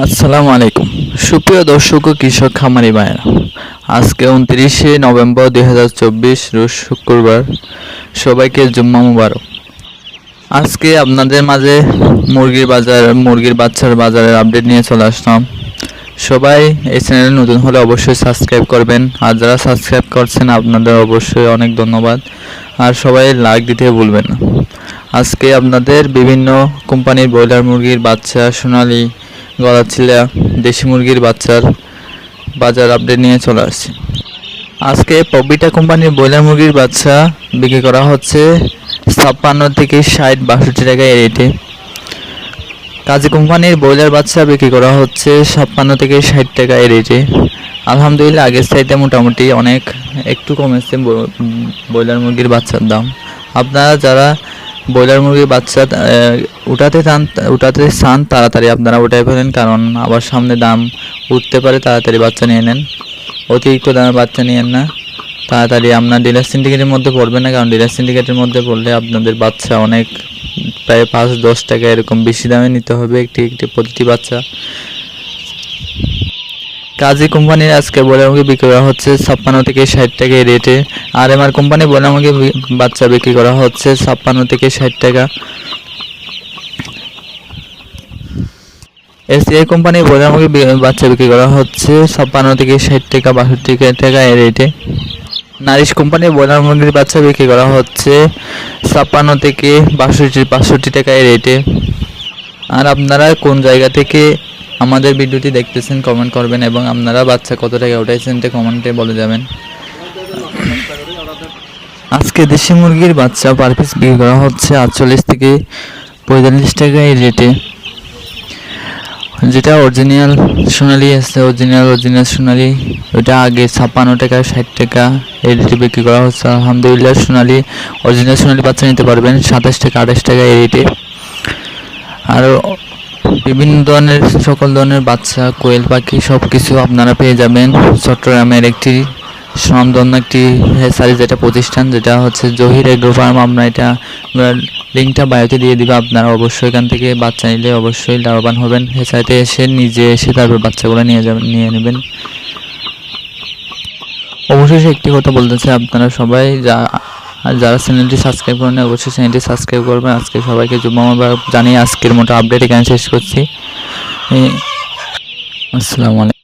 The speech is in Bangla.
আসসালামু আলাইকুম। সুপ্রিয় দর্শক ও কৃষক, খামারি ভাইয়েরা, আজকে উনত্রিশে নভেম্বর দুই হাজার চব্বিশ, রোজ শুক্রবার, সবাইকে জুম্মা মুবারক। আজকে আপনাদের মাঝে মুরগির বাজার, মুরগির বাচ্চার বাজারের আপডেট নিয়ে চলে আসলাম। সবাই এই চ্যানেলে নতুন হলে অবশ্যই সাবস্ক্রাইব করবেন। আর যারা সাবস্ক্রাইব করছেন, আপনাদের অবশ্যই অনেক ধন্যবাদ। আর সবাই লাইক দিতে ভুলবেন না। আজকে আপনাদের বিভিন্ন কোম্পানির ব্রয়লার মুরগির বাচ্চা, সোনালি গলাচিলা দেশি মুরগির বাচ্চার বাজার আপডেট নিয়ে চলে আসছে। আজকে পবিটা কোম্পানির ব্রয়লার মুরগির বাচ্চা বিক্রি করা হচ্ছে ছাপ্পান্ন থেকে ষাট বাষট্টি টাকা এই রেটে। কাজী কোম্পানির ব্রয়লার বাচ্চা বিক্রি করা হচ্ছে ছাপ্পান্ন থেকে ষাট টাকা এই রেটে। আলহামদুলিল্লাহ, আগের চাইতে মোটামুটি অনেক, একটু কমেছে ব্রয়লার মুরগির বাচ্চার দাম। আপনারা যারা ব্রয়লার মুরগির বাচ্চা উঠাতে চান উঠাতে চান তাড়াতাড়ি আপনারা উঠাই ফেলেন, কারণ আবার সামনে দাম উঠতে পারে, তাড়াতাড়ি বাচ্চা নিয়ে নেন। অতিরিক্ত দামে বাচ্চা নিয়েন না। তাড়াতাড়ি আপনার ডিলার সিন্ডিকেটের মধ্যে পড়বে না, কারণ ডিলার সিন্ডিকেটের মধ্যে পড়লে আপনাদের বাচ্চা অনেক, প্রায় পাঁচ দশ টাকা এরকম বেশি দামে নিতে হবে, একটি একটি প্রতিটি বাচ্চা। কাজী কোম্পানির আজকে বলে আমাকে বিক্রি করা হচ্ছে ছাপ্পান্ন থেকে ষাট টাকা রেটে আর এমআর কোম্পানি বলে আমাকে বাচ্চা বিক্রি করা হচ্ছে ছাপ্পান্ন থেকে ষাট টাকা। এসিআই কোম্পানি বলে আমাকে বি- বাচ্চা বিক্রি করা হচ্ছে ছাপ্পান্ন থেকে ষাট টাকা, বাষট্টি টাকা এই রেটে নারিশ কোম্পানি ব্রয়লার মুরগির বাচ্চা বিক্রি করা হচ্ছে ছাপ্পান্ন থেকে বাষট্টি বাষট্টি টাকা এই রেটে আর আপনারা কোন জায়গা থেকে আমাদের ভিডিওটি দেখতেছেন কমেন্ট করবেন এবং আপনারা বাচ্চা কত টাকা উঠাইছেন তে কমেন্টে বলে যাবেন। আজকে দেশি মুরগির বাচ্চা পার পিস বিক্রি করা হচ্ছে আটচল্লিশ থেকে পঁয়তাল্লিশ টাকা এই রেটে যেটা অরিজিনাল সোনালি আছে অরিজিনাল অরিজিনাল সোনালি, ওটা আগে ছাপ্পান্ন টাকা, ষাট টাকা এই রেটে বিক্রি করা হচ্ছে। আলহামদুলিল্লাহ সোনালি অরিজিনাল সোনালি বাচ্চা নিতে পারবেন সাতাশ টাকা, আঠাশ টাকা এই রেটে আরও বিভিন্ন ধরনের, সকল ধরনের বাচ্চা, কোয়েল পাখি সব কিছু আপনারা পেয়ে যাবেন। চট্টগ্রামের একটি সুনামধন্য একটি হেসারি যেটা প্রতিষ্ঠান, যেটা হচ্ছে জহির এগ্রো ফার্ম আমরা এটা লিঙ্কটা বায়োতে দিয়ে দিবে, আপনারা অবশ্যই এখান থেকে বাচ্চা নিলে অবশ্যই লাভবান হবেন। হেসারিতে এসে নিজে এসে তারপর বাচ্চাগুলো নিয়ে যাবেন, নিয়ে নেবেন। অবশ্যই একটি কথা বলতে চাই আপনারা সবাই, যা আর যারা চ্যানেলটি সাবস্ক্রাইব করেন অবশ্যই চ্যানেলটি সাবস্ক্রাইব করবেন। আজকে সবাইকে মুবারক জানিয়ে আজকের মতো আপডেট এখানে শেষ করছি। আসসালামু আলাইকুম।